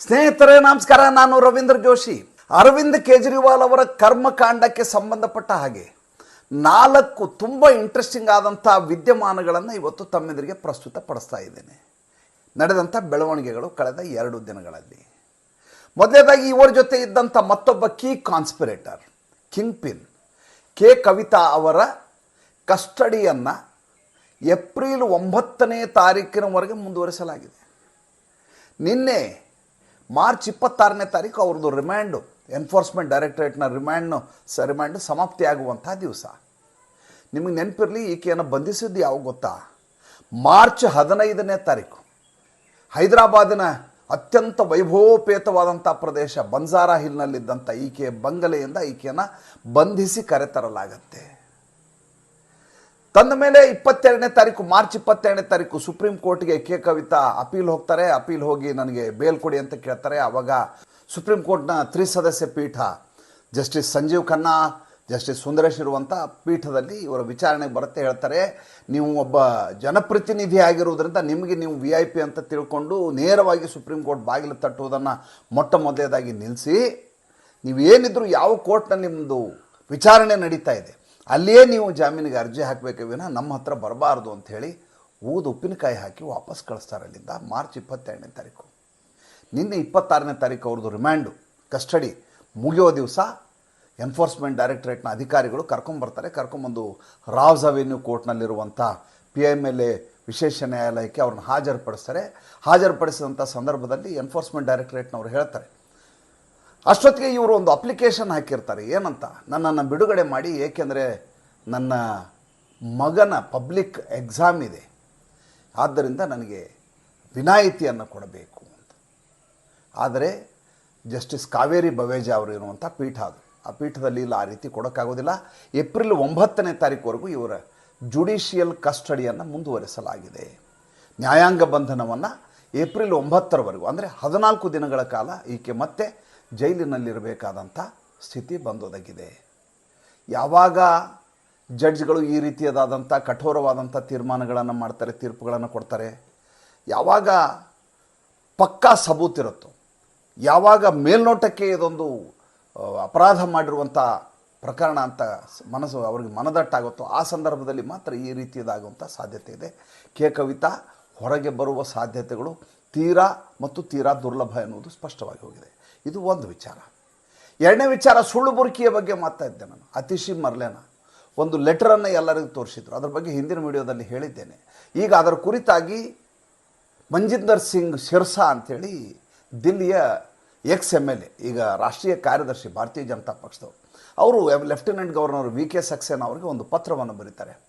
ಸ್ನೇಹಿತರೇ, ನಮಸ್ಕಾರ. ನಾನು ರವೀಂದ್ರ ಜೋಶಿ. ಅರವಿಂದ್ ಕೇಜ್ರಿವಾಲ್ ಅವರ ಕರ್ಮಕಾಂಡಕ್ಕೆ ಸಂಬಂಧಪಟ್ಟ ಹಾಗೆ ನಾಲ್ಕು ತುಂಬ ಇಂಟ್ರೆಸ್ಟಿಂಗ್ ಆದಂಥ ವಿದ್ಯಮಾನಗಳನ್ನು ಇವತ್ತು ತಮ್ಮೆದುರಿಗೆ ಪ್ರಸ್ತುತಪಡಿಸ್ತಾ ಇದ್ದೇನೆ. ನಡೆದಂಥ ಬೆಳವಣಿಗೆಗಳು ಕಳೆದ ಎರಡು ದಿನಗಳಲ್ಲಿ. ಮೊದಲನೇದಾಗಿ ಇವರ ಜೊತೆ ಇದ್ದಂಥ ಮತ್ತೊಬ್ಬ key conspirator kingpin K Kavitha ಅವರ ಕಸ್ಟಡಿಯನ್ನು ಏಪ್ರಿಲ್ ಒಂಬತ್ತನೇ ತಾರೀಕಿನವರೆಗೆ ಮುಂದುವರಿಸಲಾಗಿದೆ. ನಿನ್ನೆ ಮಾರ್ಚ್ ಇಪ್ಪತ್ತಾರನೇ ತಾರೀಕು ಅವ್ರದ್ದು ರಿಮ್ಯಾಂಡು ಎನ್ಫೋರ್ಸ್ಮೆಂಟ್ ಡೈರೆಕ್ಟರೇಟ್ನ ರಿಮ್ಯಾಂಡ್ನು ಸ ರಿಮ್ಯಾಂಡು ಸಮಾಪ್ತಿಯಾಗುವಂಥ ದಿವಸ. ನಿಮಗೆ ನೆನಪಿರಲಿ, ಈಕೆಯನ್ನು ಬಂಧಿಸಿದ್ದು ಯಾವಾಗ ಗೊತ್ತಾ? ಮಾರ್ಚ್ ಹದಿನೈದನೇ ತಾರೀಕು. ಹೈದರಾಬಾದಿನ ಅತ್ಯಂತ ವೈಭವೋಪೇತವಾದಂಥ ಪ್ರದೇಶ ಬಂಜಾರಾ ಹಿಲ್ನಲ್ಲಿದ್ದಂಥ ಈಕೆಯ ಬಂಗಲೆಯಿಂದ ಈಕೆಯನ್ನು ಬಂಧಿಸಿ ಕರೆತರಲಾಗತ್ತೆ. ತಂದ ಮೇಲೆ ಇಪ್ಪತ್ತೆರಡನೇ ತಾರೀಕು, ಮಾರ್ಚ್ ಇಪ್ಪತ್ತೆರಡನೇ ತಾರೀಕು ಸುಪ್ರೀಂ ಕೋರ್ಟ್ಗೆ ಕೆ ಕವಿತಾ ಅಪೀಲ್ ಹೋಗ್ತಾರೆ. ಅಪೀಲ್ ಹೋಗಿ ನನಗೆ ಬೇಲ್ ಕೊಡಿ ಅಂತ ಕೇಳ್ತಾರೆ. ಆವಾಗ ಸುಪ್ರೀಂ ಕೋರ್ಟ್ನ ತ್ರಿಸದಸ್ಯ ಪೀಠ ಜಸ್ಟಿಸ್ ಸಂಜೀವ್ ಖನ್ನಾ, ಜಸ್ಟಿಸ್ ಸುಂದರೇಶ್ ಇರುವಂಥ ಪೀಠದಲ್ಲಿ ಇವರ ವಿಚಾರಣೆಗೆ ಬರುತ್ತೆ, ಹೇಳ್ತಾರೆ. ನೀವು ಒಬ್ಬ ಜನಪ್ರತಿನಿಧಿ ಆಗಿರುವುದರಿಂದ ನಿಮಗೆ ನೀವು ವಿ ಐ ಪಿ ಅಂತ ತಿಳ್ಕೊಂಡು ನೇರವಾಗಿ ಸುಪ್ರೀಂ ಕೋರ್ಟ್ ಬಾಗಿಲು ತಟ್ಟುವುದನ್ನು ಮೊಟ್ಟ ಮೊದಲೇದಾಗಿ ನಿಲ್ಲಿಸಿ ನೀವೇನಿದ್ರು ಯಾವ ಕೋರ್ಟ್ನ ನಿಮ್ಮದು ವಿಚಾರಣೆ ನಡೀತಾ ಇದೆ ಅಲ್ಲಿಯೇ ನೀವು ಜಾಮೀನಿಗೆ ಅರ್ಜಿ ಹಾಕಬೇಕು ವಿನ ನಮ್ಮ ಹತ್ರ ಬರಬಾರ್ದು ಅಂಥೇಳಿ ಊದು ಉಪ್ಪಿನಕಾಯಿ ಹಾಕಿ ವಾಪಸ್ ಕಳಿಸ್ತಾರೆ ಅಲ್ಲಿಂದ ಮಾರ್ಚ್ ಇಪ್ಪತ್ತೆರಡನೇ ತಾರೀಕು. ನಿನ್ನೆ ಇಪ್ಪತ್ತಾರನೇ ತಾರೀಕು ಅವ್ರದ್ದು ರಿಮ್ಯಾಂಡು, ಕಸ್ಟಡಿ ಮುಗಿಯೋ ದಿವಸ ಎನ್ಫೋರ್ಸ್ಮೆಂಟ್ ಡೈರೆಕ್ಟರೇಟ್ನ ಅಧಿಕಾರಿಗಳು ಕರ್ಕೊಂಬರ್ತಾರೆ ಕರ್ಕೊಂಬಂದು ರಾವ್ಸ್ ಅವೆನ್ಯೂ ಕೋರ್ಟ್ನಲ್ಲಿರುವಂಥ ಪಿ ಎಂ ಎಲ್ ಎ ವಿಶೇಷ ನ್ಯಾಯಾಲಯಕ್ಕೆ ಅವ್ರನ್ನ ಹಾಜರುಪಡಿಸ್ತಾರೆ. ಹಾಜರುಪಡಿಸಿದಂಥ ಸಂದರ್ಭದಲ್ಲಿ ಎನ್ಫೋರ್ಸ್ಮೆಂಟ್ ಡೈರೆಕ್ಟರೇಟ್ನವ್ರು ಹೇಳ್ತಾರೆ ಅಷ್ಟೊತ್ತಿಗೆ ಇವರು ಒಂದು ಅಪ್ಲಿಕೇಶನ್ ಹಾಕಿರ್ತಾರೆ. ಏನಂತ? ನನ್ನನ್ನು ಬಿಡುಗಡೆ ಮಾಡಿ, ಏಕೆಂದರೆ ನನ್ನ ಮಗನ ಪಬ್ಲಿಕ್ ಎಕ್ಸಾಮ್ ಇದೆ. ಆದ್ದರಿಂದ ನನಗೆ ವಿನಾಯಿತಿಯನ್ನು ಕೊಡಬೇಕು ಅಂತ. ಆದರೆ ಜಸ್ಟಿಸ್ ಕಾವೇರಿ ಬವೇಜಾ ಅವರು ಇರುವಂಥ ಪೀಠ ಅದು. ಆ ಪೀಠದಲ್ಲಿ ಇಲ್ಲ, ಆ ರೀತಿ ಕೊಡೋಕ್ಕಾಗೋದಿಲ್ಲ. ಏಪ್ರಿಲ್ ಒಂಬತ್ತನೇ ತಾರೀಕುವರೆಗೂ ಇವರ ಜುಡಿಷಿಯಲ್ ಕಸ್ಟಡಿಯನ್ನು ಮುಂದುವರಿಸಲಾಗಿದೆ. ನ್ಯಾಯಾಂಗ ಬಂಧನವನ್ನು ಏಪ್ರಿಲ್ ಒಂಬತ್ತರವರೆಗೂ, ಅಂದರೆ ಹದಿನಾಲ್ಕು ದಿನಗಳ ಕಾಲ ಈಕೆ ಮತ್ತೆ ಜೈಲಿನಲ್ಲಿರಬೇಕಾದಂಥ ಸ್ಥಿತಿ ಬಂದೊದಗಿದೆ. ಯಾವಾಗ ಜಡ್ಜ್ಗಳು ಈ ರೀತಿಯದಾದಂಥ ಕಠೋರವಾದಂಥ ತೀರ್ಮಾನಗಳನ್ನು ಮಾಡ್ತಾರೆ, ತೀರ್ಪುಗಳನ್ನು ಕೊಡ್ತಾರೆ, ಯಾವಾಗ ಪಕ್ಕಾ ಸಬೂತಿರುತ್ತೋ ಯಾವಾಗ ಮೇಲ್ನೋಟಕ್ಕೆ ಇದೊಂದು ಅಪರಾಧ ಮಾಡಿರುವಂಥ ಪ್ರಕರಣ ಅಂತ ಮನಸ್ಸು ಅವ್ರಿಗೆ ಮನದಟ್ಟಾಗುತ್ತೋ, ಆ ಸಂದರ್ಭದಲ್ಲಿ ಮಾತ್ರ ಈ ರೀತಿಯದಾಗುವಂಥ ಸಾಧ್ಯತೆ ಇದೆ. ಕೆ ಕವಿತಾ, ಹೊರಗೆ ಬರುವ ಸಾಧ್ಯತೆಗಳು ತೀರಾ ಮತ್ತು ತೀರಾ ದುರ್ಲಭ ಎನ್ನುವುದು ಸ್ಪಷ್ಟವಾಗಿ ಹೋಗಿದೆ. ಇದು ಒಂದು ವಿಚಾರ. ಎರಡನೇ ವಿಚಾರ, ಸುಳ್ಳು ಬುರುಕಿಯ ಬಗ್ಗೆ ಮಾತಾ ಇದ್ದೆ ನಾನು. ಅತಿಶಿ ಮರ್ಲೇನ. ಒಂದು ಲೆಟರನ್ನು ಎಲ್ಲರಿಗೂ ತೋರಿಸಿದ್ರು. ಅದ್ರ ಬಗ್ಗೆ ಹಿಂದಿನ ವಿಡಿಯೋದಲ್ಲಿ ಹೇಳಿದ್ದೇನೆ. ಈಗ ಅದರ ಕುರಿತಾಗಿ ಮಂಜಿಂದರ್ ಸಿಂಗ್ ಶಿರ್ಸಾ ಅಂಥೇಳಿ ದಿಲ್ಲಿಯ ಎಕ್ಸ್ ಎಂ ಎಲ್ ಎ ಈಗ ರಾಷ್ಟ್ರೀಯ ಕಾರ್ಯದರ್ಶಿ, ಭಾರತೀಯ ಜನತಾ ಪಕ್ಷದವರು. ಅವರು lieutenant governor V K Saxena ಅವರಿಗೆ ಒಂದು ಪತ್ರವನ್ನು ಬರೀತಾರೆ.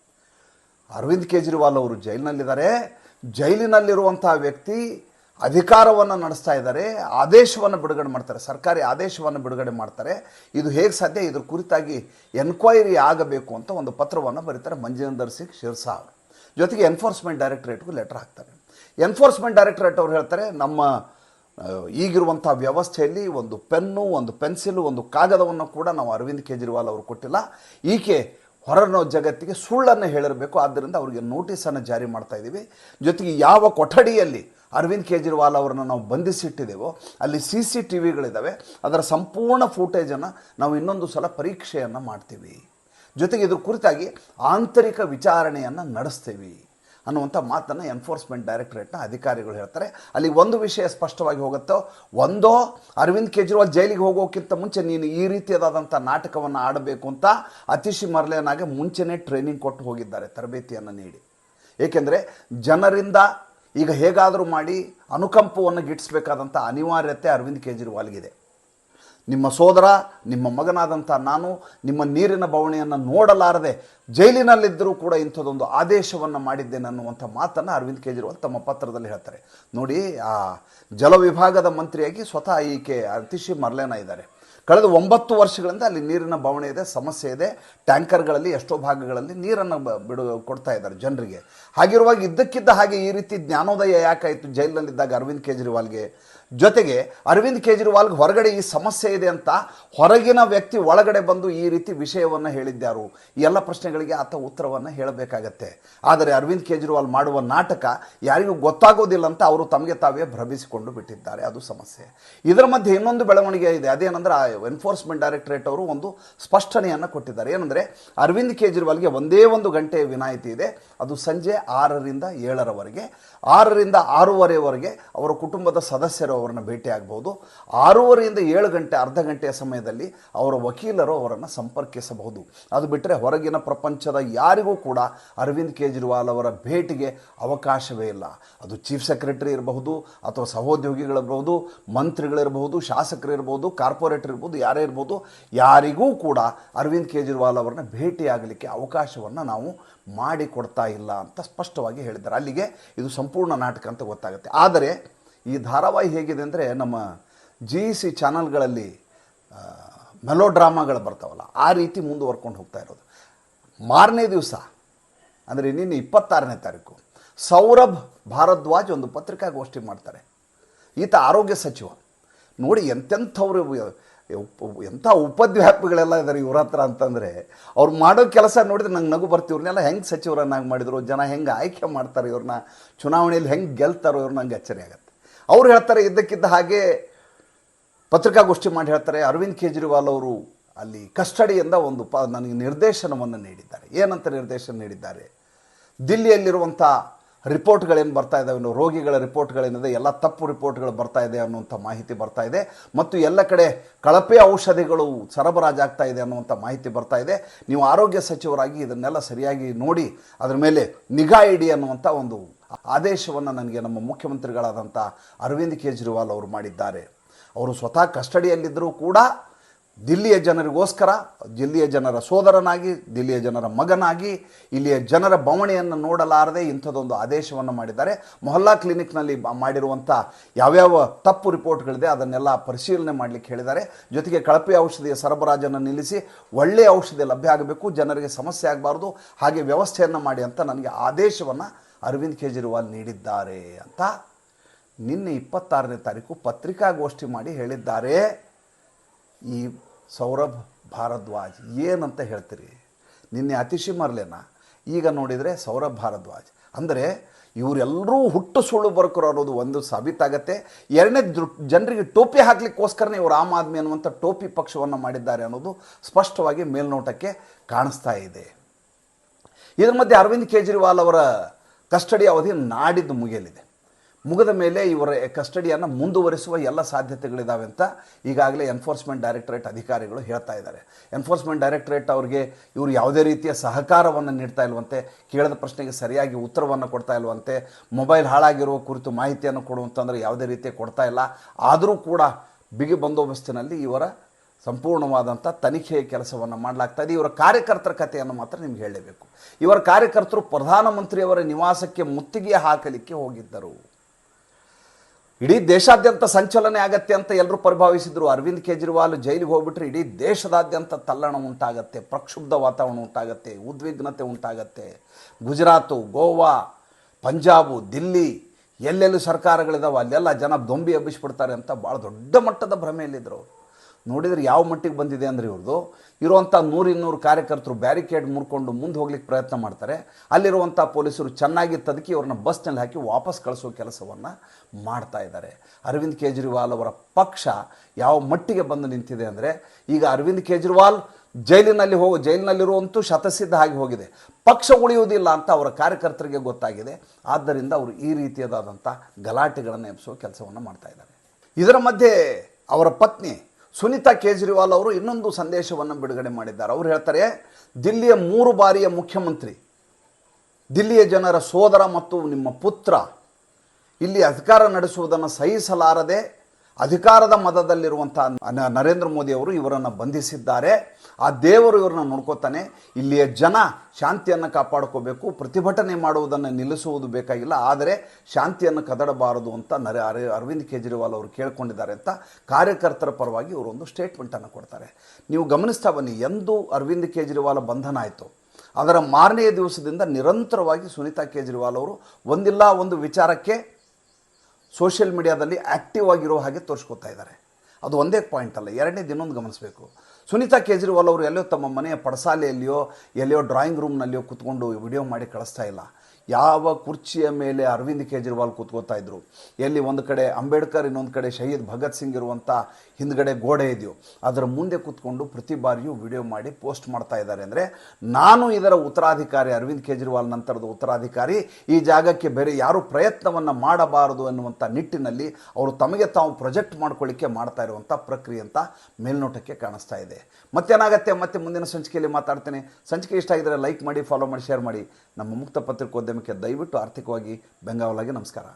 ಅರವಿಂದ್ ಕೇಜ್ರಿವಾಲ್ ಅವರು ಜೈಲಿನಲ್ಲಿದ್ದಾರೆ. ಜೈಲಿನಲ್ಲಿರುವಂಥ ವ್ಯಕ್ತಿ ಅಧಿಕಾರವನ್ನು ನಡೆಸ್ತಾ ಇದ್ದಾರೆ, ಆದೇಶವನ್ನು ಬಿಡುಗಡೆ ಮಾಡ್ತಾರೆ, ಸರ್ಕಾರಿ ಆದೇಶವನ್ನು ಬಿಡುಗಡೆ ಮಾಡ್ತಾರೆ. ಇದು ಹೇಗೆ ಸಾಧ್ಯ? ಇದ್ರ ಕುರಿತಾಗಿ ಎನ್ಕ್ವೈರಿ ಆಗಬೇಕು ಅಂತ ಒಂದು ಪತ್ರವನ್ನು ಬರೀತಾರೆ ಮಂಜೇಂದರ್ ಸಿಂಗ್, ಶಿರ್ಸಾ ಅವರು. ಜೊತೆಗೆ ಎನ್ಫೋರ್ಸ್ಮೆಂಟ್ ಡೈರೆಕ್ಟ್ರೇಟ್ಗೂ ಲೆಟರ್ ಹಾಕ್ತಾರೆ. ಎನ್ಫೋರ್ಸ್ಮೆಂಟ್ ಡೈರೆಕ್ಟರೇಟ್ ಅವ್ರು ಹೇಳ್ತಾರೆ, ನಮ್ಮ ಈಗಿರುವಂಥ ವ್ಯವಸ್ಥೆಯಲ್ಲಿ ಒಂದು ಪೆನ್ನು, ಒಂದು ಪೆನ್ಸಿಲು, ಒಂದು ಕಾಗದವನ್ನು ಕೂಡ ನಾವು ಅರವಿಂದ್ ಕೇಜ್ರಿವಾಲ್ ಅವರು ಕೊಟ್ಟಿಲ್ಲ. ಈಕೆ ಹೊರನೋ ಜಗತ್ತಿಗೆ ಸುಳ್ಳನ್ನು ಹೇಳಿರಬೇಕು. ಆದ್ದರಿಂದ ಅವರಿಗೆ ನೋಟಿಸನ್ನು ಜಾರಿ ಮಾಡ್ತಾ ಇದ್ದೀವಿ. ಜೊತೆಗೆ ಯಾವ ಕೊಠಡಿಯಲ್ಲಿ ಅರವಿಂದ್ ಕೇಜ್ರಿವಾಲ್ ಅವರನ್ನು ನಾವು ಬಂಧಿಸಿಟ್ಟಿದ್ದೇವೋ, ಅಲ್ಲಿ ಸಿ ಸಿ ಟಿ ವಿಗಳಿದ್ದಾವೆ. ಅದರ ಸಂಪೂರ್ಣ ಫೂಟೇಜನ್ನು ನಾವು ಇನ್ನೊಂದು ಸಲ ಪರೀಕ್ಷೆಯನ್ನು ಮಾಡ್ತೀವಿ. ಜೊತೆಗೆ ಇದ್ರ ಕುರಿತಾಗಿ ಆಂತರಿಕ ವಿಚಾರಣೆಯನ್ನು ನಡೆಸ್ತೀವಿ. ಅನ್ನುವಂಥ ಮಾತನ್ನು ಎನ್ಫೋರ್ಸ್ಮೆಂಟ್ ಡೈರೆಕ್ಟರೇಟ್ನ ಅಧಿಕಾರಿಗಳು ಹೇಳ್ತಾರೆ. ಅಲ್ಲಿ ಒಂದು ವಿಷಯ ಸ್ಪಷ್ಟವಾಗಿ ಹೋಗುತ್ತೋ, ಒಂದೋ ಅರವಿಂದ್ ಕೇಜ್ರಿವಾಲ್ ಜೈಲಿಗೆ ಹೋಗೋಕ್ಕಿಂತ ಮುಂಚೆ ನೀನು ಈ ರೀತಿಯಾದಂಥ ನಾಟಕವನ್ನು ಆಡಬೇಕು ಅಂತ ಅತಿಶಿ ಮರ್ಲೇನಾಗೆ ಮುಂಚೆನೇ ಟ್ರೈನಿಂಗ್ ಕೊಟ್ಟು ಹೋಗಿದ್ದಾರೆ ತರಬೇತಿಯನ್ನು ನೀಡಿ. ಏಕೆಂದರೆ ಜನರಿಂದ ಈಗ ಹೇಗಾದರೂ ಮಾಡಿ ಅನುಕಂಪವನ್ನು ಗಿಟ್ಟಿಸಬೇಕಾದಂಥ ಅನಿವಾರ್ಯತೆ ಅರವಿಂದ್ ಕೇಜ್ರಿವಾಲ್ಗಿದೆ. ನಿಮ್ಮ ಸೋದರ, ನಿಮ್ಮ ಮಗನಾದಂಥ ನಾನು ನಿಮ್ಮ ನೀರಿನ ಬವಣೆಯನ್ನು ನೋಡಲಾರದೆ ಜೈಲಿನಲ್ಲಿದ್ದರೂ ಕೂಡ ಇಂಥದ್ದೊಂದು ಆದೇಶವನ್ನು ಮಾಡಿದ್ದೇನೆ ಅನ್ನುವಂಥ ಮಾತನ್ನು ಅರವಿಂದ್ ಕೇಜ್ರಿವಾಲ್ ತಮ್ಮ ಪತ್ರದಲ್ಲಿ ಹೇಳ್ತಾರೆ. ನೋಡಿ, ಆ ಜಲ ವಿಭಾಗದ ಮಂತ್ರಿಯಾಗಿ ಸ್ವತಃ ಈಕೆ ಅತಿಶಿ ಮರ್ಲೇನ ಇದ್ದಾರೆ. ಕಳೆದ ಒಂಬತ್ತು ವರ್ಷಗಳಿಂದ ಅಲ್ಲಿ ನೀರಿನ ಬವಣೆ ಇದೆ, ಸಮಸ್ಯೆ ಇದೆ. ಟ್ಯಾಂಕರ್ಗಳಲ್ಲಿ ಎಷ್ಟೋ ಭಾಗಗಳಲ್ಲಿ ನೀರನ್ನು ಬಿಡು, ಕೊಡ್ತಾ ಇದ್ದಾರೆ ಜನರಿಗೆ. ಹಾಗಿರುವಾಗ ಇದ್ದಕ್ಕಿದ್ದ ಹಾಗೆ ಈ ರೀತಿ ಜ್ಞಾನೋದಯ ಯಾಕಾಯಿತು ಜೈಲಿನಲ್ಲಿದ್ದಾಗ ಅರವಿಂದ್ ಕೇಜ್ರಿವಾಲ್ಗೆ? ಜೊತೆಗೆ ಅರವಿಂದ್ ಕೇಜ್ರಿವಾಲ್ಗೆ ಹೊರಗಡೆ ಈ ಸಮಸ್ಯೆ ಇದೆ ಅಂತ ಹೊರಗಿನ ವ್ಯಕ್ತಿ ಒಳಗಡೆ ಬಂದು ಈ ರೀತಿ ವಿಷಯವನ್ನು ಹೇಳಿದ್ಯಾರು? ಈ ಎಲ್ಲ ಪ್ರಶ್ನೆಗಳಿಗೆ ಆತ ಉತ್ತರವನ್ನು ಹೇಳಬೇಕಾಗತ್ತೆ. ಆದರೆ ಅರವಿಂದ್ ಕೇಜ್ರಿವಾಲ್ ಮಾಡುವ ನಾಟಕ ಯಾರಿಗೂ ಗೊತ್ತಾಗೋದಿಲ್ಲ ಅಂತ ಅವರು ತಮಗೆ ತಾವೇ ಭ್ರಮಿಸಿಕೊಂಡು ಬಿಟ್ಟಿದ್ದಾರೆ. ಅದು ಸಮಸ್ಯೆ. ಇದರ ಮಧ್ಯೆ ಇನ್ನೊಂದು ಬೆಳವಣಿಗೆ ಇದೆ. ಅದೇನೆಂದ್ರೆ ಎನ್ಫೋರ್ಸ್ಮೆಂಟ್ ಡೈರೆಕ್ಟರೇಟ್ ಅವರು ಒಂದು ಸ್ಪಷ್ಟನೆಯನ್ನು ಕೊಟ್ಟಿದ್ದಾರೆ. ಏನಂದರೆ ಅರವಿಂದ್ ಕೇಜ್ರಿವಾಲ್ಗೆ ಒಂದೇ ಒಂದು ಗಂಟೆಯ ವಿನಾಯಿತಿ ಇದೆ. ಅದು ಸಂಜೆ ಆರರಿಂದ ಏಳರವರೆಗೆ. ಆರರಿಂದ ಆರೂವರೆವರೆಗೆ ಅವರ ಕುಟುಂಬದ ಸದಸ್ಯರು ಅವರನ್ನು ಆಗ್ಬೋದು. ಆರೂವರೆಯಿಂದ ಏಳು ಗಂಟೆ, ಅರ್ಧ ಗಂಟೆಯ ಸಮಯದಲ್ಲಿ ಅವರ ವಕೀಲರು ಅವರನ್ನು ಸಂಪರ್ಕಿಸಬಹುದು. ಅದು ಬಿಟ್ಟರೆ ಹೊರಗಿನ ಪ್ರಪಂಚದ ಯಾರಿಗೂ ಕೂಡ ಅರವಿಂದ್ ಕೇಜ್ರಿವಾಲ್ ಅವರ ಭೇಟಿಗೆ ಅವಕಾಶವೇ ಇಲ್ಲ. ಅದು ಚೀಫ್ ಸೆಕ್ರೆಟರಿ ಇರಬಹುದು, ಅಥವಾ ಸಹೋದ್ಯೋಗಿಗಳಿರಬಹುದು, ಮಂತ್ರಿಗಳಿರಬಹುದು ಶಾಸಕರಿರ್ಬೋದು ಕಾರ್ಪೊರೇಟರ್ ಇರ್ಬೋದು ಯಾರೇ ಇರ್ಬೋದು ಯಾರಿಗೂ ಕೂಡ ಅರವಿಂದ್ ಕೇಜ್ರಿವಾಲ್ ಅವರನ್ನ ಭೇಟಿಯಾಗಲಿಕ್ಕೆ ಅವಕಾಶವನ್ನು ನಾವು ಮಾಡಿಕೊಡ್ತಾ ಇಲ್ಲ ಅಂತ ಸ್ಪಷ್ಟವಾಗಿ ಹೇಳಿದ್ದಾರೆ. ಅಲ್ಲಿಗೆ ಇದು ಸಂಪೂರ್ಣ ನಾಟಕ ಅಂತ ಗೊತ್ತಾಗುತ್ತೆ. ಆದರೆ ಈ ಧಾರಾವಾಹಿ ಹೇಗಿದೆ ಅಂದರೆ ನಮ್ಮ ಜಿ ಸಿ ಚಾನಲ್ಗಳಲ್ಲಿ ಮೆಲೋ ಡ್ರಾಮಾಗಳು ಬರ್ತಾವಲ್ಲ, ಆ ರೀತಿ ಮುಂದುವರ್ಕೊಂಡು ಹೋಗ್ತಾ ಇರೋದು. ಮಾರನೇ ದಿವಸ, ಅಂದರೆ ನಿನ್ನೆ ಇಪ್ಪತ್ತಾರನೇ ತಾರೀಕು, ಸೌರಭ್ ಭಾರದ್ವಾಜ್ ಒಂದು ಪತ್ರಿಕಾಗೋಷ್ಠಿ ಮಾಡ್ತಾರೆ. ಈತ ಆರೋಗ್ಯ ಸಚಿವ. ನೋಡಿ ಎಂತೆಂಥವ್ರು ಎಂಥ ಉಪದ್ವ್ಯಾಪಿಗಳೆಲ್ಲ ಇದ್ದಾರೆ ಇವ್ರ ಹತ್ರ ಅಂತಂದರೆ, ಅವ್ರು ಮಾಡೋ ಕೆಲಸ ನೋಡಿದ್ರೆ ನಂಗೆ ನಗು ಬರ್ತೀವಿ ಇವ್ರನ್ನೆಲ್ಲ ಹೆಂಗೆ ಸಚಿವರನ್ನಾಗಿ ಮಾಡಿದರು? ಜನ ಹೆಂಗೆ ಆಯ್ಕೆ ಮಾಡ್ತಾರೆ? ಇವ್ರನ್ನ ಚುನಾವಣೆಯಲ್ಲಿ ಹೆಂಗೆ ಗೆಲ್ತಾರೋ ಇವ್ರು ನಂಗೆ ಅಚ್ಚರಿ ಆಗುತ್ತೆ ಅವ್ರು ಹೇಳ್ತಾರೆ, ಇದ್ದಕ್ಕಿದ್ದ ಹಾಗೆ ಪತ್ರಿಕಾಗೋಷ್ಠಿ ಮಾಡಿ ಹೇಳ್ತಾರೆ, ಅರವಿಂದ್ ಕೇಜ್ರಿವಾಲ್ ಅವರು ಅಲ್ಲಿ ಕಸ್ಟಡಿಯಿಂದ ಒಂದು ಪ, ನನಗೆ ನಿರ್ದೇಶನವನ್ನು ನೀಡಿದ್ದಾರೆ. ಏನಂತ ನಿರ್ದೇಶನ ನೀಡಿದ್ದಾರೆ? ದಿಲ್ಲಿಯಲ್ಲಿರುವಂಥ ರಿಪೋರ್ಟ್ಗಳೇನು ಬರ್ತಾ ಇದ್ದಾವೆ ರೋಗಿಗಳ ರಿಪೋರ್ಟ್ಗಳೇನಿದೆ, ಎಲ್ಲ ತಪ್ಪು ರಿಪೋರ್ಟ್ಗಳು ಬರ್ತಾ ಇದೆ ಅನ್ನುವಂಥ ಮಾಹಿತಿ ಬರ್ತಾ ಇದೆ, ಮತ್ತು ಎಲ್ಲ ಕಡೆ ಕಳಪೆ ಔಷಧಿಗಳು ಸರಬರಾಜಾಗ್ತಾ ಇದೆ ಅನ್ನುವಂಥ ಮಾಹಿತಿ ಬರ್ತಾ ಇದೆ. ನೀವು ಆರೋಗ್ಯ ಸಚಿವರಾಗಿ ಇದನ್ನೆಲ್ಲ ಸರಿಯಾಗಿ ನೋಡಿ, ಅದರ ಮೇಲೆ ನಿಗಾ ಇಡಿ ಅನ್ನುವಂಥ ಒಂದು ಆದೇಶವನ್ನು ನನಗೆ ನಮ್ಮ ಮುಖ್ಯಮಂತ್ರಿಗಳಾದಂಥ ಅರವಿಂದ್ ಕೇಜ್ರಿವಾಲ್ ಅವರು ಮಾಡಿದ್ದಾರೆ. ಅವರು ಸ್ವತಃ ಕಸ್ಟಡಿಯಲ್ಲಿದ್ದರೂ ಕೂಡ ದಿಲ್ಲಿಯ ಜನರಿಗೋಸ್ಕರ, ದಿಲ್ಲಿಯ ಜನರ ಸೋದರನಾಗಿ, ದಿಲ್ಲಿಯ ಜನರ ಮಗನಾಗಿ, ಇಲ್ಲಿಯ ಜನರ ಬವಣೆಯನ್ನು ನೋಡಲಾರದೆ ಇಂಥದ್ದೊಂದು ಆದೇಶವನ್ನು ಮಾಡಿದ್ದಾರೆ. ಮೊಹಲ್ಲಾ ಕ್ಲಿನಿಕ್ನಲ್ಲಿ ಮಾಡಿರುವಂಥ ಯಾವ್ಯಾವ ತಪ್ಪು ರಿಪೋರ್ಟ್ಗಳಿದೆ ಅದನ್ನೆಲ್ಲ ಪರಿಶೀಲನೆ ಮಾಡಲಿಕ್ಕೆ ಹೇಳಿದ್ದಾರೆ. ಜೊತೆಗೆ ಕಳಪೆ ಔಷಧಿಯ ಸರಬರಾಜನ್ನು ನಿಲ್ಲಿಸಿ ಒಳ್ಳೆಯ ಔಷಧಿ ಲಭ್ಯ ಆಗಬೇಕು, ಜನರಿಗೆ ಸಮಸ್ಯೆ ಆಗಬಾರ್ದು, ಹಾಗೆ ವ್ಯವಸ್ಥೆಯನ್ನು ಮಾಡಿ ಅಂತ ನನಗೆ ಆದೇಶವನ್ನು ಅರವಿಂದ್ ಕೇಜ್ರಿವಾಲ್ ನೀಡಿದ್ದಾರೆ ಅಂತ ನಿನ್ನೆ ಇಪ್ಪತ್ತಾರನೇ ತಾರೀಕು ಪತ್ರಿಕಾಗೋಷ್ಠಿ ಮಾಡಿ ಹೇಳಿದ್ದಾರೆ. ಈ ಸೌರಭ್ ಭಾರದ್ವಾಜ್ ಏನಂತ ಹೇಳ್ತೀರಿ? ನಿನ್ನೆ ಅತಿಶಿ ಮರ್ಲೇನ? ಈಗ ನೋಡಿದರೆ ಸೌರಭ್ ಭಾರದ್ವಾಜ್. ಅಂದರೆ ಇವರೆಲ್ಲರೂ ಹುಟ್ಟು ಸುಳ್ಳು ಬರ್ಕರು ಅನ್ನೋದು ಒಂದು ಸಾಬೀತಾಗತ್ತೆ. ಎರಡನೇ ಜನರಿಗೆ ಟೋಪಿ ಹಾಕ್ಲಿಕ್ಕೋಸ್ಕರನೇ ಇವರು ಆಮ್ ಆದ್ಮಿ ಅನ್ನುವಂಥ ಟೋಪಿ ಪಕ್ಷವನ್ನು ಮಾಡಿದ್ದಾರೆ ಅನ್ನೋದು ಸ್ಪಷ್ಟವಾಗಿ ಮೇಲ್ನೋಟಕ್ಕೆ ಕಾಣಿಸ್ತಾ ಇದೆ. ಇದರ ಮಧ್ಯೆ ಅರವಿಂದ್ ಕೇಜ್ರಿವಾಲ್ ಅವರ ಕಸ್ಟಡಿ ಅವಧಿ ನಾಡಿದ್ದು ಮುಗಿಯಲಿದೆ. ಮುಗಿದ ಮೇಲೆ ಇವರ ಕಸ್ಟಡಿಯನ್ನು ಮುಂದುವರಿಸುವ ಎಲ್ಲ ಸಾಧ್ಯತೆಗಳಿದ್ದಾವೆ ಅಂತ ಈಗಾಗಲೇ ಎನ್ಫೋರ್ಸ್ಮೆಂಟ್ ಡೈರೆಕ್ಟರೇಟ್ ಅಧಿಕಾರಿಗಳು ಹೇಳ್ತಾ ಇದ್ದಾರೆ. ಎನ್ಫೋರ್ಸ್ಮೆಂಟ್ ಡೈರೆಕ್ಟರೇಟ್ ಅವರಿಗೆ ಇವರು ಯಾವುದೇ ರೀತಿಯ ಸಹಕಾರವನ್ನು ನೀಡ್ತಾ ಇಲ್ವಂತೆ, ಕೇಳಿದ ಪ್ರಶ್ನೆಗೆ ಸರಿಯಾಗಿ ಉತ್ತರವನ್ನು ಕೊಡ್ತಾ ಇಲ್ವಂತೆ ಮೊಬೈಲ್ ಹಾಳಾಗಿರುವ ಕುರಿತು ಮಾಹಿತಿಯನ್ನು ಕೊಡುವಂತಂದರೆ ಯಾವುದೇ ರೀತಿಯ ಕೊಡ್ತಾ ಇಲ್ಲ. ಆದರೂ ಕೂಡ ಬಿಗಿ ಬಂದೋಬಸ್ತಿನಲ್ಲಿ ಇವರ ಸಂಪೂರ್ಣವಾದಂಥ ತನಿಖೆಯ ಕೆಲಸವನ್ನು ಮಾಡಲಾಗ್ತಾ ಇದೆ. ಇವರ ಕಾರ್ಯಕರ್ತರ ಕಥೆಯನ್ನು ಮಾತ್ರ ನಿಮ್ಗೆ ಹೇಳಲೇಬೇಕು. ಇವರ ಕಾರ್ಯಕರ್ತರು ಪ್ರಧಾನಮಂತ್ರಿಯವರ ನಿವಾಸಕ್ಕೆ ಮುತ್ತಿಗೆ ಹಾಕಲಿಕ್ಕೆ ಹೋಗಿದ್ದರು. ಇಡೀ ದೇಶಾದ್ಯಂತ ಸಂಚಲನೆ ಆಗತ್ತೆ ಅಂತ ಎಲ್ಲರೂ ಪ್ರಭಾವಿಸಿದ್ರು. ಅರವಿಂದ್ ಕೇಜ್ರಿವಾಲ್ ಜೈಲಿಗೆ ಹೋಗ್ಬಿಟ್ರೆ ಇಡೀ ದೇಶದಾದ್ಯಂತ ತಲ್ಲಣ ಉಂಟಾಗತ್ತೆ, ಪ್ರಕ್ಷುಬ್ಧ ವಾತಾವರಣ ಉಂಟಾಗತ್ತೆ, ಉದ್ವಿಗ್ನತೆ ಉಂಟಾಗತ್ತೆ. ಗುಜರಾತು, ಗೋವಾ, ಪಂಜಾಬು, ದಿಲ್ಲಿ ಎಲ್ಲೆಲ್ಲಿ ಸರ್ಕಾರಗಳಿದಾವೆ ಅಲ್ಲೆಲ್ಲ ಜನ ದೊಂಬಿ ಹಬ್ಬಿಸ್ಬಿಡ್ತಾರೆ ಅಂತ ಭಾಳ ದೊಡ್ಡ ಮಟ್ಟದ ಭ್ರಮೆಯಲ್ಲಿದ್ದರು ಅವರು ನೋಡಿದರೆ ಯಾವ ಮಟ್ಟಿಗೆ ಬಂದಿದೆ ಅಂದರೆ ಇವ್ರದ್ದು ಇರುವಂಥ ನೂರಿನ್ನೂರು ಕಾರ್ಯಕರ್ತರು ಬ್ಯಾರಿಕೇಡ್ ಮುರ್ಕೊಂಡು ಮುಂದೆ ಹೋಗ್ಲಿಕ್ಕೆ ಪ್ರಯತ್ನ ಮಾಡ್ತಾರೆ. ಅಲ್ಲಿರುವಂಥ ಪೊಲೀಸರು ಚೆನ್ನಾಗಿ ತದಕಿ ಅವ್ರನ್ನ ಬಸ್ನಲ್ಲಿ ಹಾಕಿ ವಾಪಸ್ ಕಳಿಸೋ ಕೆಲಸವನ್ನು ಮಾಡ್ತಾ ಇದ್ದಾರೆ. ಅರವಿಂದ್ ಕೇಜ್ರಿವಾಲ್ ಅವರ ಪಕ್ಷ ಯಾವ ಮಟ್ಟಿಗೆ ಬಂದು ನಿಂತಿದೆ ಅಂದರೆ, ಈಗ ಅರವಿಂದ್ ಕೇಜ್ರಿವಾಲ್ ಜೈಲಿನಲ್ಲಿ ಹೋಗಿ, ಜೈಲಿನಲ್ಲಿರುವಂತೂ ಶತಸಿದ್ಧ ಆಗಿ ಹೋಗಿದೆ. ಪಕ್ಷ ಉಳಿಯುವುದಿಲ್ಲ ಅಂತ ಅವರ ಕಾರ್ಯಕರ್ತರಿಗೆ ಗೊತ್ತಾಗಿದೆ. ಆದ್ದರಿಂದ ಅವರು ಈ ರೀತಿಯಾದಂಥ ಗಲಾಟೆಗಳನ್ನು ಎಬ್ಸೋ ಕೆಲಸವನ್ನು ಮಾಡ್ತಾ ಇದ್ದಾರೆ. ಇದರ ಮಧ್ಯೆ ಅವರ ಪತ್ನಿ ಸುನೀತಾ ಕೇಜ್ರಿವಾಲ್ ಅವರು ಇನ್ನೊಂದು ಸಂದೇಶವನ್ನು ಬಿಡುಗಡೆ ಮಾಡಿದ್ದಾರೆ. ಅವರು ಹೇಳ್ತಾರೆ, ದಿಲ್ಲಿಯ ಮೂರು ಬಾರಿಯ ಮುಖ್ಯಮಂತ್ರಿ, ದಿಲ್ಲಿಯ ಜನರ ಸೋದರ ಮತ್ತು ನಿಮ್ಮ ಪುತ್ರ, ಇಲ್ಲಿ ಅಧಿಕಾರ ನಡೆಸುವುದನ್ನು ಸಹಿಸಲಾರದೆ ಅಧಿಕಾರದ ಮದದಲ್ಲಿರುವಂಥ ನ- ನರೇಂದ್ರ ಮೋದಿ ಅವರು ಇವರನ್ನು ಬಂಧಿಸಿದ್ದಾರೆ. ಆ ದೇವರು ಇವರನ್ನ ನೋಡ್ಕೋತಾನೆ. ಇಲ್ಲಿಯ ಜನ ಶಾಂತಿಯನ್ನು ಕಾಪಾಡ್ಕೋಬೇಕು, ಪ್ರತಿಭಟನೆ ಮಾಡುವುದನ್ನು ನಿಲ್ಲಿಸುವುದು ಬೇಕಾಗಿಲ್ಲ. ಆದರೆ ಶಾಂತಿಯನ್ನು ಕದಡಬಾರದು ಅಂತ ನರ, ಅರ- ಅರವಿಂದ್ ಕೇಜ್ರಿವಾಲ್ ಅವರು ಕೇಳ್ಕೊಂಡಿದ್ದಾರೆ ಅಂತ ಕಾರ್ಯಕರ್ತರ ಪರವಾಗಿ ಇವರೊಂದು ಸ್ಟೇಟ್ಮೆಂಟನ್ನು ಕೊಡ್ತಾರೆ. ನೀವು ಗಮನಿಸ್ತಾ ಬನ್ನಿ, ಎಂದು ಅರವಿಂದ್ ಕೇಜ್ರಿವಾಲ್ ಬಂಧನ ಆಯಿತು. ಅದರ ಮಾರನೆಯ ದಿವಸದಿಂದ ನಿರಂತರವಾಗಿ ಸುನೀತಾ ಕೇಜ್ರಿವಾಲ್ ಅವರು ಒಂದಿಲ್ಲ, ಒಂದು ವಿಚಾರಕ್ಕೆ ಸೋಷಿಯಲ್ ಮೀಡಿಯಾದಲ್ಲಿ ಆ್ಯಕ್ಟಿವ್ ಆಗಿರೋ ಹಾಗೆ ತೋರಿಸ್ಕೊತಾ ಇದ್ದಾರೆ. ಅದು ಒಂದೇ ಪಾಯಿಂಟ್ ಅಲ್ಲ, ಎರಡನೇ ದಿನೊಂದು ಗಮನಿಸಬೇಕು. ಸುನೀತಾ ಕೇಜ್ರಿವಾಲ್ ಅವರು ಎಲ್ಲೋ ತಮ್ಮ ಮನೆಯ ಪಡಸಾಲೆಯಲ್ಲಿಯೋ, ಎಲ್ಲಿಯೋ ಡ್ರಾಯಿಂಗ್ ರೂಮ್ನಲ್ಲಿಯೋ ಕೂತ್ಕೊಂಡು ವಿಡಿಯೋ ಮಾಡಿ ಕಳಿಸ್ತಾ ಇಲ್ಲ. ಯಾವ ಕುರ್ಚಿಯ ಮೇಲೆ ಅರವಿಂದ್ ಕೇಜ್ರಿವಾಲ್ ಕೂತ್ಕೋತಾ ಇದ್ರು? ಎಲ್ಲಿ ಒಂದು ಕಡೆ ಅಂಬೇಡ್ಕರ್, ಇನ್ನೊಂದು ಕಡೆ ಶಹೀದ್ ಭಗತ್ ಸಿಂಗ್ ಇರುವಂಥ ಹಿಂದ್ಗಡೆ ಗೋಡೆ ಇದೆಯೋ, ಅದರ ಮುಂದೆ ಕೂತ್ಕೊಂಡು ಪ್ರತಿ ಬಾರಿಯೂ ವಿಡಿಯೋ ಮಾಡಿ ಪೋಸ್ಟ್ ಮಾಡ್ತಾ ಇದ್ದಾರೆ ಅಂದರೆ ನಾನು ಇದರ ಉತ್ತರಾಧಿಕಾರಿ, ಅರವಿಂದ್ ಕೇಜ್ರಿವಾಲ್ ನಂತರದ ಉತ್ತರಾಧಿಕಾರಿ, ಈ ಜಾಗಕ್ಕೆ ಬೇರೆ ಯಾರು ಪ್ರಯತ್ನವನ್ನು ಮಾಡಬಾರದು ಅನ್ನುವಂಥ ನಿಟ್ಟಿನಲ್ಲಿ ಅವರು ತಮಗೆ ತಾವು ಪ್ರೊಜೆಕ್ಟ್ ಮಾಡ್ಕೊಳ್ಳಿಕ್ಕೆ ಮಾಡ್ತಾ ಇರುವಂಥ ಪ್ರಕ್ರಿಯೆ ಅಂತ ಮೇಲ್ನೋಟಕ್ಕೆ ಕಾಣಿಸ್ತಾ ಇದೆ. ಮತ್ತೇನಾಗತ್ತೆ? ಮತ್ತೆ ಮುಂದಿನ ಸಂಚಿಕೆಯಲ್ಲಿ ಮಾತಾಡ್ತೇನೆ. ಸಂಚಿಕೆ ಇಷ್ಟ ಆಗಿದ್ರೆ ಲೈಕ್ ಮಾಡಿ ಫಾಲೋ ಮಾಡಿ ಶೇರ್ ಮಾಡಿ. ನಮ್ಮ ಮುಕ್ತ ಪತ್ರಿಕೋದ್ಯಮಕ್ಕೆ ದಯವಿಟ್ಟು ಆರ್ಥಿಕವಾಗಿ ಬೆಂಗಾವಲಾಗಿ ನಮಸ್ಕಾರ.